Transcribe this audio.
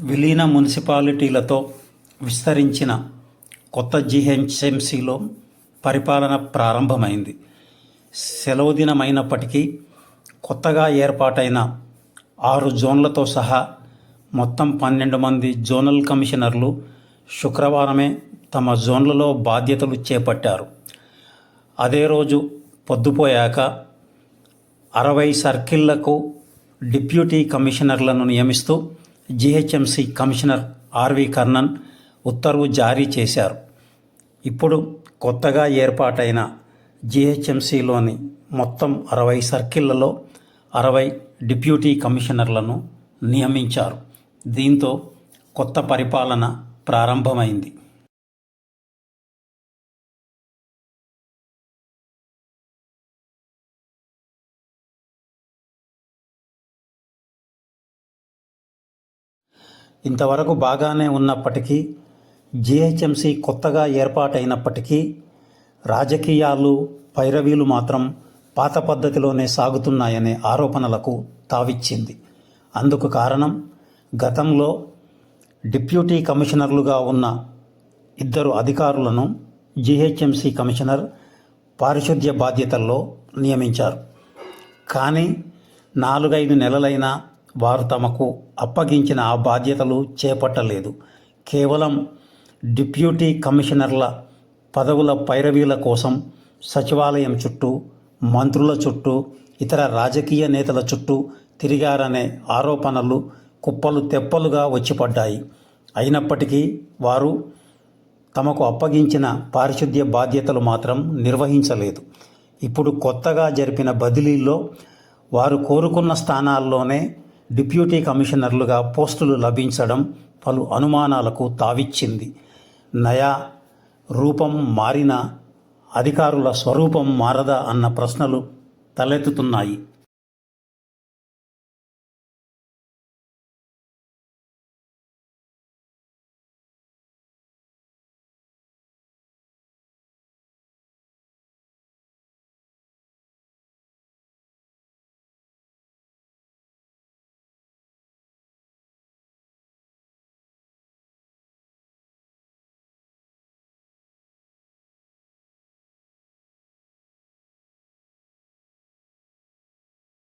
విలీన మున్సిపాలిటీలతో విస్తరించిన కొత్త జీహెచ్ఎంసీలో పరిపాలన ప్రారంభమైంది. సెలవు దినమైనప్పటికీ కొత్తగా ఏర్పాటైన ఆరు జోన్లతో సహా మొత్తం పన్నెండు మంది జోనల్ కమిషనర్లు శుక్రవారమే తమ జోన్లలో బాధ్యతలు చేపట్టారు. అదే రోజు పొద్దుపోయాక అరవై సర్కిళ్ళకు డిప్యూటీ కమిషనర్లను నియమిస్తూ జీహెచ్ఎంసీ కమిషనర్ ఆర్వి కర్ణన్ ఉత్తర్వు జారీ చేశారు. ఇప్పుడు కొత్తగా ఏర్పాటైన జీహెచ్ఎంసీలోని మొత్తం అరవై సర్కిళ్ళలో అరవై డిప్యూటీ కమిషనర్లను నియమించారు. దీంతో కొత్త పరిపాలన ప్రారంభమైంది. ఇంతవరకు బాగానే ఉన్నప్పటికీ జిహెచ్ఎంసి కొత్తగా ఏర్పాటైనప్పటికీ రాజకీయాలు పైరవీలు మాత్రం పాత పద్ధతిలోనే సాగుతున్నాయనే ఆరోపణలకు తావిచ్చింది. అందుకు కారణం గతంలో డిప్యూటీ కమిషనర్లుగా ఉన్న ఇద్దరు అధికారులను జీహెచ్ఎంసీ కమిషనర్ పారిశుద్ధ్య బాధ్యతల్లో నియమించారు. కానీ నాలుగైదు నెలలైనా వారు తమకు అప్పగించిన ఆ బాధ్యతలు చేపట్టలేదు. కేవలం డిప్యూటీ కమిషనర్ల పదవుల పైరవీల కోసం సచివాలయం చుట్టూ మంత్రుల చుట్టూ ఇతర రాజకీయ నేతల చుట్టూ తిరిగారనే ఆరోపణలు కుప్పలు తెప్పలుగా వచ్చిపడ్డాయి. అయినప్పటికీ వారు తమకు అప్పగించిన పారిశుద్ధ్య బాధ్యతలు మాత్రం నిర్వహించలేదు. ఇప్పుడు కొత్తగా జరిపిన బదిలీల్లో వారు కోరుకున్న స్థానాల్లోనే డిప్యూటీ కమిషనర్లుగా పోస్టులు లభించడం పలు అనుమానాలకు తావిచ్చింది. నయా రూపం మారిన అధికారుల స్వరూపం మారదా అన్న ప్రశ్నలు తలెత్తుతున్నాయి.